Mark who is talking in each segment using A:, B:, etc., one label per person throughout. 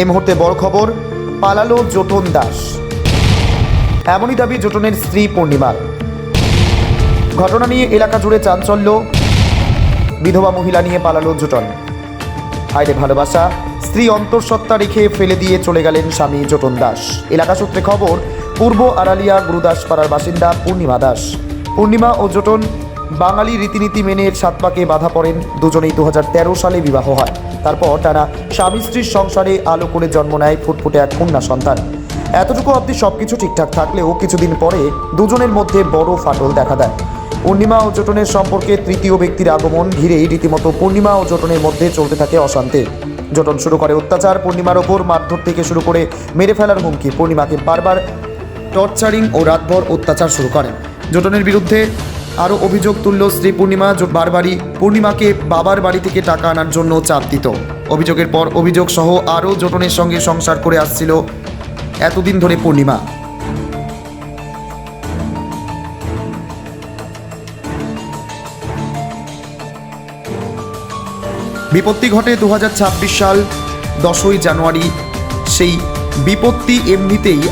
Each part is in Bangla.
A: এই মুহূর্তে বড় খবর, পালালো জোটন দাস। এমনই দাবি জোটনের স্ত্রী পূর্ণিমার। ঘটনা নিয়ে এলাকা জুড়ে চাঞ্চল্য, বিধবা মহিলা নিয়ে পালালো জোটন হায়রে ভালোবাসা, স্ত্রী অন্তঃসত্ত্বা রেখে ফেলে দিয়ে চলে গেলেন স্বামী জোটন দাস। এলাকা সূত্রে খবর, পূর্ব আড়ালিয়া গুরুদাস পাড়ার বাসিন্দা পূর্ণিমা দাস। পূর্ণিমা ও জোটন বাঙালি রীতিনীতি মেনে এর সাত পাকে বাধা পড়েন। দুজনেই দু হাজার তেরো সালে বিবাহ হয়। তারপর তারা স্বামী স্ত্রীর সংসারে আলো করে জন্ম নেয় ফুটফুটে এক কন্যা সন্তান। এতটুকু অবধি সবকিছু ঠিকঠাক থাকলেও কিছুদিন পরে দুজনের মধ্যে বড় ফাটল দেখা দেয়। পূর্ণিমা ও জোটনের সম্পর্কে তৃতীয় ব্যক্তির আগমন ঘিরেই রীতিমতো পূর্ণিমা ও জোটনের মধ্যে চলতে থাকে অশান্তি। জোটন শুরু করে অত্যাচার, পূর্ণিমার ওপর মারধর থেকে শুরু করে মেরে ফেলার হুমকি। পূর্ণিমাকে বারবার টর্চারিং ও রাতভর অত্যাচার শুরু করেন। জোটনের বিরুদ্ধে আরও অভিযোগ তুলল শ্রী পূর্ণিমা বারবারই পূর্ণিমাকে বাবার বাড়ি থেকে টাকা আনার জন্য চাপ দিত। অভিযোগের পর অভিযোগ সহ আরও জোটনের সঙ্গে সংসার করে আসছিল এতদিন ধরে পূর্ণিমা। বিপত্তি ঘটে দুহাজার ছাব্বিশ সাল দশই জানুয়ারি। সেই বিপত্তি এমনিতেই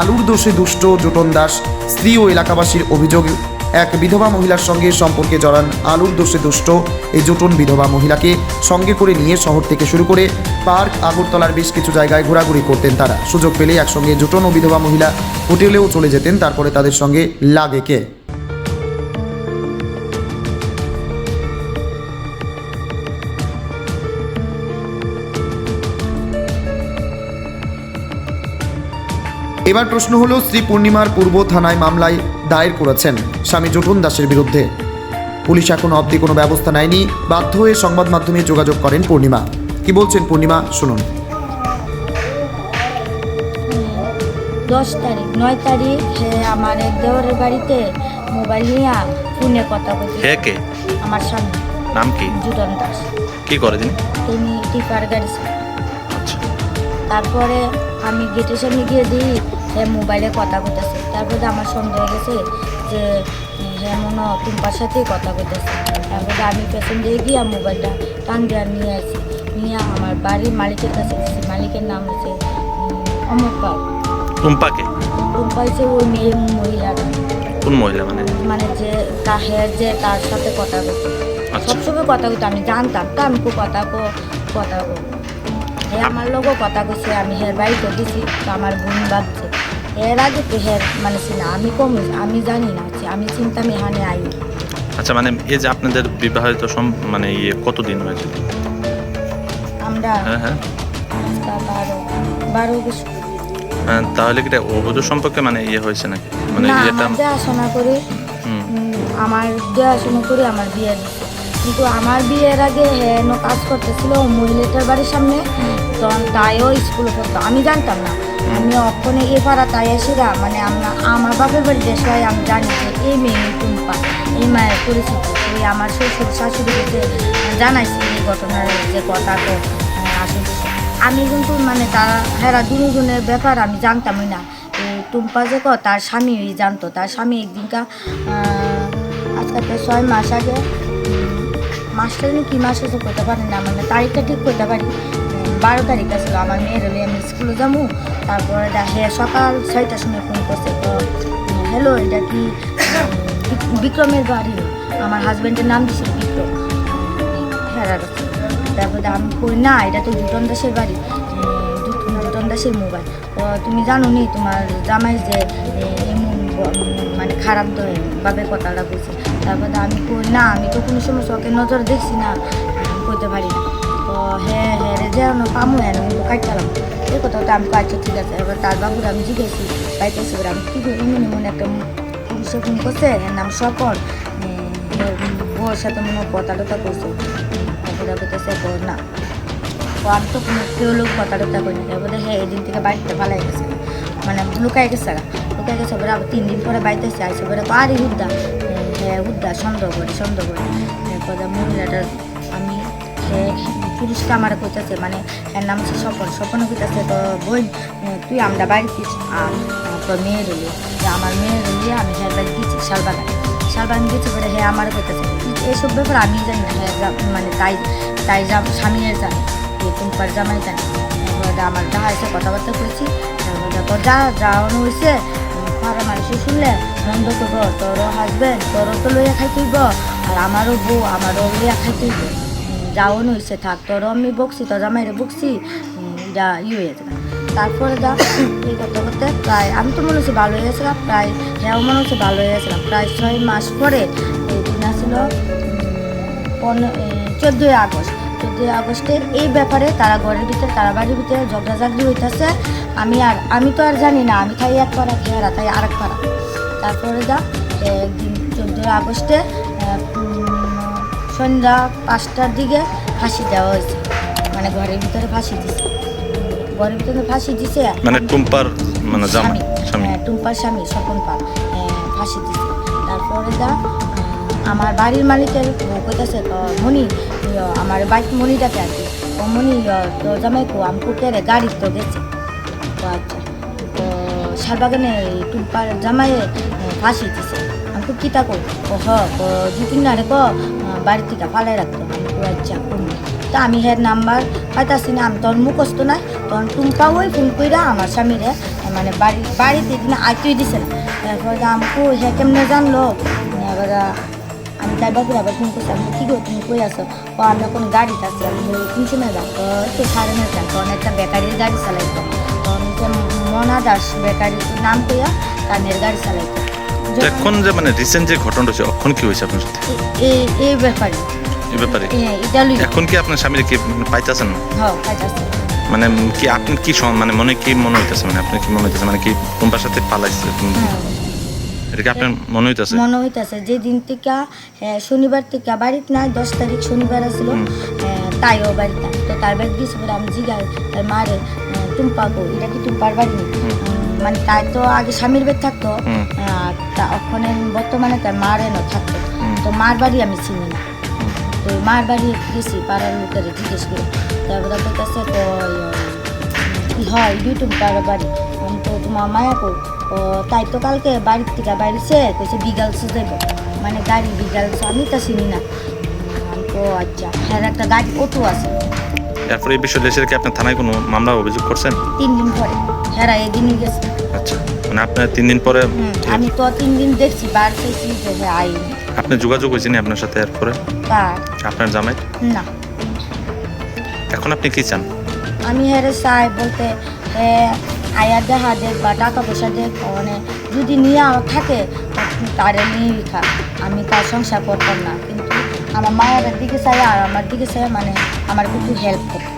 A: আলুর দোষে দুষ্ট জোটন দাস স্ত্রী ও এলাকাবাসীর অভিযোগ এক বিধবা মহিলার সঙ্গে সম্পর্কে জড়ান আলুর দোষে দুষ্ট। এই জোটন বিধবা মহিলাকে সঙ্গে করে নিয়ে শহর থেকে শুরু করে পার্ক, আগরতলার বেশ কিছু জায়গায় ঘোরাঘুরি করতেন তারা। সুযোগ পেলে একসঙ্গে জোটন ও বিধবা মহিলা হোটেলেও চলে যেতেন, তারপরে তাদের সঙ্গে লাগে কে? এবার প্রশ্ন হলো শ্রী পূর্ণিমার পূর্ব থানায় মামলায় দায়ের করেছেন স্বামী জোটন দাসের বিরুদ্ধে। পুলিশ এখনও অবধি কোনো ব্যবস্থা নেয়নি। বাধ্য হয়ে সংবাদ মাধ্যমে যোগাযোগ করেন পূর্ণিমা। কি বলছেন পূর্ণিমা? শুনুন।
B: দশ তারিখ নয় তারিখ সে আমার এক দেওয়ারের বাড়িতে মোবাইল নিয়ে ফোনে কথা বলছি
C: হে কে?
B: আমার স্বামী।
C: নাম কি?
B: জুটন দাস।
C: কি করে তিনি?
B: তিনি টিপার গাড়ি
C: আচ্ছা।
B: তারপরে আমি গেটের সামনে গিয়ে দিই মোবাইলে কথা বলতেছে তারপরে আমার সন্দেহ গেছে যে হ্যাঁ মনে টুম্পার সাথেই কথা বলতেছে তারপরে আমি পেছন দিয়ে গিয়ে মোবাইলটা টান দিয়ে নিয়ে আসি নিয়ে আমার বাড়ির মালিকের কাছে গেছি। মালিকের নাম হচ্ছে অমর পাল।
C: টুম্পাকে?
B: টুম্পা হচ্ছে ওই মেয়ে মহিলাটা
C: কোন মহিলা মানে?
B: মানে যে তার হেয়ার যে তার সাথে কথা বলতো
C: আচ্ছা।
B: সবসময় কথা বলতো আমি জানতাম। তো আমি কথা কো কথা কো। আমার লোকও কথা কইছে আমি হের বাড়িতে দিছি তো আমার বোন ভাবছে এর আগে তো হের মানে চিনা আমি কম আমি জানি না আমি চিন্তা এখানে আই
C: আচ্ছা মানে এই যে আপনাদের বিবাহিত সম- মানে ইয়ে কতদিন হয়েছে?
B: আমরা
C: হ্যাঁ হ্যাঁ।
B: বারো বারো বছর।
C: হ্যাঁ, তাহলে কি অবৈধ সম্পর্কে মানে ইয়ে হয়েছে নাকি? মানে ইয়েটা
B: আমার দেখাশোনা করে আমার দেখাশোনা করে আমার বিয়ে কিন্তু আমার বিয়ের আগে হেন কাজ করতেছিল মহিলাটার বাড়ির সামনে। তখন তাইও স্কুলে পড়তো। আমি জানতাম না। আমি অক্ষণে এ পাড়া তাই আসিরা মানে আমরা আমার বাপের বাড়ি দেশে আমি জানি যে এই মেয়ে টুম্পা এই মায়ের পরিচিতি। ওই আমার শ্বশুর শাশুড়িকে জানাইছি এই ঘটনার যে কথা তো আহ, আসলে আমি কিন্তু মানে তারা হেরা দুজনের ব্যাপার আমি জানতামই না। টুম্পা যে ক তার স্বামী জানতো। তার স্বামী একদিনকা আহ, আজকে তো ছয় মাস আগে মাসটা কি মাস হচ্ছে করতে পারি না মানে তারিখটা ঠিক করতে পারি। বারো তারিখ আসলো আমার মেয়ের হলে আমি স্কুলে যাব। তারপরে দেখে সকাল ছয়টার সময় ফোন করছে, তো হ্যালো এটা কি বিক্রমের বাড়ি? আমার হাজব্যান্ডের নাম দিছিল বিক্রম। হেরার তারপরে আমি কই, না, এটা তো জুটন দাসের বাড়ি। জুটন দাসের মোবাইল তুমি জানো নি তোমার জামাই যে মানে খারাপ ভাবে কথাটা বলছে? তারপরে আমি কই, না, আমি তো কোনো সময় চোখে নজর দেখছি না কইতে পারি না। হ্যাঁ হ্যাঁ রে, যে পামু হ্যাঁ আমি কাটতাম এই কথা তো আমি কাটছি ঠিক আছে, এবার তার বাবুর আমি জিজ্ঞেসি পাইতেছি এবার আমি কী করি? মনে একটা পুলিশে ফোন এর নাম সকল বউর সাথে মনে হয় কথা টথা করছে বলতেছে বউ না। আমি তো কেউ লোক কথা টথা করিনি। তারপরে হ্যাঁ এদিন থেকে বাড়িতে ভালাই গেছে। মানে লুকাই গেছে লুকাই গেছে এবার তিন দিন পরে বাড়িতে এসে আসে। এবারে আরে হুদ্দা হ্যাঁ হুদ্দা সন্দেহ করে সন্দেহ করে। মহিলাটার আমি হ্যাঁ পুরুষটা আমার কইতাছে মানে এর নাম হচ্ছে স্বপন। স্বপন কইতাছে, তো বোন তুই আমরা বাড়িতে আম, তোর মেয়ের হলি যে আমার মেয়ের হলি আমি হ্যাঁ বাড়ি দিচ্ছি শালবাগানে শালবাগান দিচ্ছি পরে হ্যাঁ আমার কইতাছে এইসব ব্যাপার আমি জানি না হ্যাঁ মানে তাই তাই যা স্বামীর জানি টুম্পার জামাই জানি। আমার যা হয়েছে, কথাবার্তা করেছি তারপরে যা যাওয়ানো হয়েছে পাড়া মানুষে শুনলে বন্ধ করব, তোরও হাসবেন্ড তোরও তো লইয়া খাইতেইব আর আমারও বউ, আমারও লইয়া খাইতেইব যাওয়ানো হয়েছে থাক, তোরও আমি বকছি, তোর জামাইরে বকছি যা ই হয়ে যাবে। তারপরে যা, এই করতে করতে প্রায়, আমি তো মনে হচ্ছে ভালো হয়ে গেছিলাম, প্রায় হ্যাঁ মনে হচ্ছে ভালো হয়ে গেছিলাম। প্রায় ছয় মাস পরে এই দিন আসছিল চোদ্দোই আগস্ট। চোদ্দোই আগস্টের এই ব্যাপারে তারা ঘরের ভিতরে, তারা বাড়ির ভিতরে ঝগড়াঝাগড়ি হইতেছে। আমি আর, আমি তো আর জানি না, আমি তাই এক পাড়া খেয়ারা তাই আরেক পাড়া। তারপরে যা একদিন চোদ্দোই আগস্টে সন্ধ্যা পাঁচটার দিকে ফাঁসি দেওয়া হয়েছে। মানে ঘরের ভিতরে ফাঁসি দিছে। ঘরের ভিতরে ফাঁসি দিছে।
C: মানে টুম্পার মানে জামাই স্বামী।
B: হ্যাঁ, টুম্পার স্বামী স্বপন পাল ফাঁসি দিছে। তারপরে যা আমার বাড়ির মালিকের কইতেছে মনি আমার বাইক মনিটাকে আর কি ও মনি তো জামাই কো আমি কুকেরে গাড়ি তো গেছে। তো আচ্ছা তো শালবাগানে এই টুম্পার জামাইয়ে ফাঁসি দিছে। আমি তো কো ও হ দু তিন নারে কো বাড়ি থেকে ফালাই রাখতো। কো আচ্ছা আমি হের নাম্বার পাইতাছি না আমি তখন মুখস্থ নাই। তখন টুম্পা ওই ফোন কইরা আমার স্বামীরে মানে বাড়ি বাড়িতে দিন আইতেই দিছে। না তারপরে আমাকে হে কেমনে জানলো? এবার আমি তাই বাবুর আবার ফোন করছি আমি কী করো তুমি কই আসো ও আমি এখন গাড়িতে আসছি আমি বলি, কোন সময় যাও তো সাড়ে নয়টা তখন একটা বেকারির গাড়ি চালাইতো। তখন মনা দাস বেকারির নাম কইয়া কানের গাড়ি চালাইতো।
C: এখন যে মানে রিসেন্ট যে ঘটনাটা হচ্ছে এখন কি হয়েছে আপনার সাথে?
B: এই এই ব্যাপারে।
C: এই ব্যাপারে? এখন কি আপনার স্বামীর কি পাইতেছেন? না
B: হ্যাঁ কাজ
C: মানে কি আপনি কি মানে মনে কি মনে হইতেছে? মানে আপনি কি মনে হইতেছে? মানে কি টুম্পার সাথে পালাইছে?
B: হ্যাঁ।
C: এটা কি আপনার মনে হইতেছে?
B: মনে হইতেছে। যে দিন থেকে শনিবার থেকে বাড়িতে না দশ তারিখ শনিবার আসলো। তাইও বাড়িতে। তো তার বাড়ি গেছে বলে আমি জিগাই তার মারে টুম্পা গো এটা কি তুমি বাড়ি?
C: হুম।
B: মানে তাই তো আগে স্বামীর বেদ থাকতো। তা ওখানে বর্তমানে তার মার এনে থাকতো। তো মার বাড়ি আমি চিনি না। তো মার বাড়ি গেছি পাড়ার লোকের জিজ্ঞেস করে। তারপরে বলতেছে তো হয় দুই টুম্পার বাড়ি। আমি তো তোমার মায়া কো ও তাই তো কালকে বাড়ির থেকে বাইরেছে কইছে বিগালসে যাইব। মানে গাড়ি বিগালস আমি তা চিনি না। তো আচ্ছা হ্যাঁ একটা গাড়ি অটো আছে।
C: এরপরে এই বিষয়ে এসে কি আপনার থানায় কোনো মামলা অভিযোগ করছেন?
B: তিন দিন পরে হ্যাঁ এদিনই গেছে।
C: আচ্ছা। মানে আপনার তিন দিন পরে
B: আমি তো তিন দিন দেখছি যে হ্যাঁ আইনি।
C: আপনি যোগাযোগ হয়েছেন আপনার সাথে এরপরে?
B: তার
C: আপনার জামাই?
B: না।
C: এখন আপনি কি চান?
B: আমি হেরে চাই বলতে আয়া দেখা দেখ বা টাকা পয়সা দেখ মানে যদি নিয়ে থাকে তারে নিয়ে খাক আমি তার সংসার করতাম না কিন্তু আমার মায়ের দিকে চাই আর আমার দিকে চাই মানে আমার কিছু হেল্প করতো।